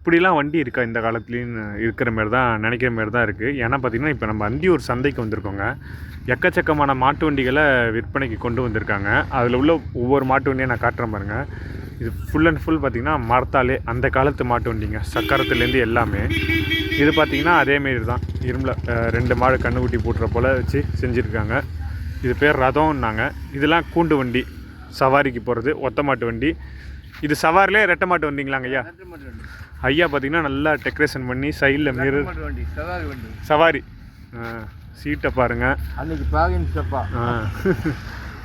இப்படிலாம் வண்டி இருக்கா இந்த காலத்துலேயும் இருக்கிற மாரி தான் நினைக்கிற மாரி தான் இருக்குது ஏன்னா பார்த்தீங்கன்னா இப்போ நம்ம அந்தியூர் சந்தைக்கு வந்திருக்கோங்க. எக்கச்சக்கமான மாட்டு வண்டிகளை விற்பனைக்கு கொண்டு வந்திருக்காங்க. அதில் உள்ள ஒவ்வொரு மாட்டு வண்டியை நான் காட்டுறேன் பாருங்கள் இது ஃபுல் அண்ட் ஃபுல் பார்த்திங்கன்னா மரத்தாலே அந்த காலத்து மாட்டு வண்டிங்க. சக்கரத்துலேருந்து எல்லாமே. இது பார்த்திங்கன்னா அதேமாரி தான். இரும்பில் ரெண்டு மாடு கண்ணுக்குட்டி போட்டுற போல் வச்சு செஞ்சுருக்காங்க. இது பேர் ரதம்னாங்க. இதெல்லாம் கூண்டு வண்டி. சவாரிக்கு போகிறது ஒத்த மாட்டு வண்டி. இது சவாரிலே ரெட்டை மாட்டு வண்டிங்களாங்க ஐயா? ஐயா பார்த்தீங்கன்னா நல்லா டெக்கரேஷன் பண்ணி சைடில் மிரர் சவாரி சீட்டை பாருங்கள் அன்னைக்கு பாகின் ஸ்டெப்பா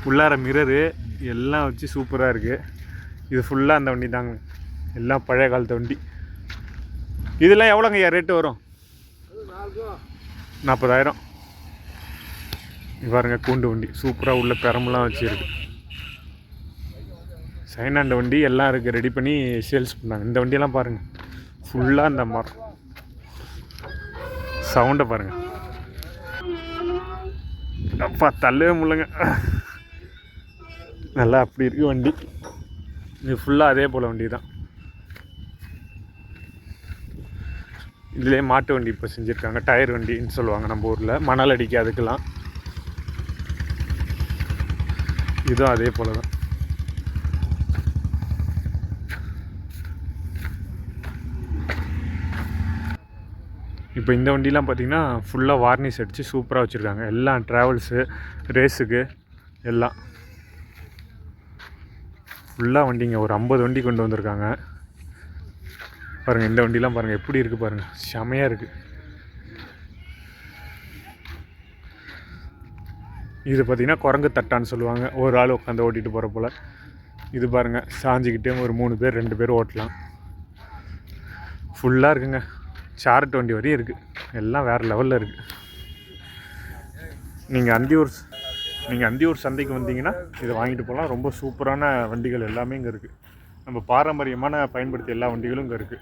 உள்ளார மிரரு எல்லாம் வச்சு சூப்பராக இருக்குது இது ஃபுல்லாக அந்த வண்டி தாங்க. எல்லாம் பழைய காலத்து வண்டி. இதெல்லாம் எவ்வளோங்க ஐயா ரேட்டு வரும்? நாற்பதாயிரம். இங்க பாருங்க கூண்டு வண்டி. சூப்பராக உள்ள பெரம்பெல்லாம் வச்சுருக்கு. சைனாண்ட வண்டி எல்லாம் இருக்குது ரெடி பண்ணி சேல்ஸ் பண்ணாங்க. இந்த வண்டியெல்லாம் பாருங்கள் ஃபுல்லாக இந்த மரம் சவுண்டை பாருங்கள் அப்பா தள்ளவே முடியலங்க. நல்லா அப்படி இருக்குது வண்டி. இது ஃபுல்லாக அதே போல் வண்டி தான். இதுலேயே மாட்டு வண்டி இப்போ செஞ்சுருக்காங்க. டயர் வண்டின்னு சொல்லுவாங்க நம்ம ஊரில். மணல் அடிக்க அதுக்கெல்லாம். இதுவும் அதே போல் தான் இப்போ இந்த வண்டிலாம் பார்த்தீங்கன்னா ஃபுல்லாக வார்னிஷ் அடித்து சூப்பராக வச்சுருக்காங்க. எல்லாம் ட்ராவல்ஸு ரேஸுக்கு எல்லாம். ஃபுல்லாக வண்டிங்க. ஒரு ஐம்பது வண்டி கொண்டு வந்திருக்காங்க. பாருங்கள் இந்த வண்டிலாம் பாருங்கள் எப்படி இருக்குது பாருங்கள் செமையாக இருக்குது இது பார்த்தீங்கன்னா குரங்கு தட்டான்னு சொல்லுவாங்க. ஒரு ஆள் உட்காந்து ஓட்டிகிட்டு போகிற போல். இது பாருங்கள் சாஞ்சிக்கிட்டே ஒரு மூணு பேர் ரெண்டு பேர் ஓட்டலாம். ஃபுல்லாக இருக்குங்க. சார்ட் வண்டி வரையும் இருக்குது எல்லாம் வேறு லெவலில் இருக்குது நீங்கள் அந்தியூர் நீங்கள் அந்தியூர் சந்தைக்கு வந்தீங்கன்னா இதை வாங்கிட்டு போகலாம். ரொம்ப சூப்பரான வண்டிகள் எல்லாமே இங்கே இருக்குது நம்ம பாரம்பரியமான பயன்படுத்திய எல்லா வண்டிகளும் இங்கே இருக்குது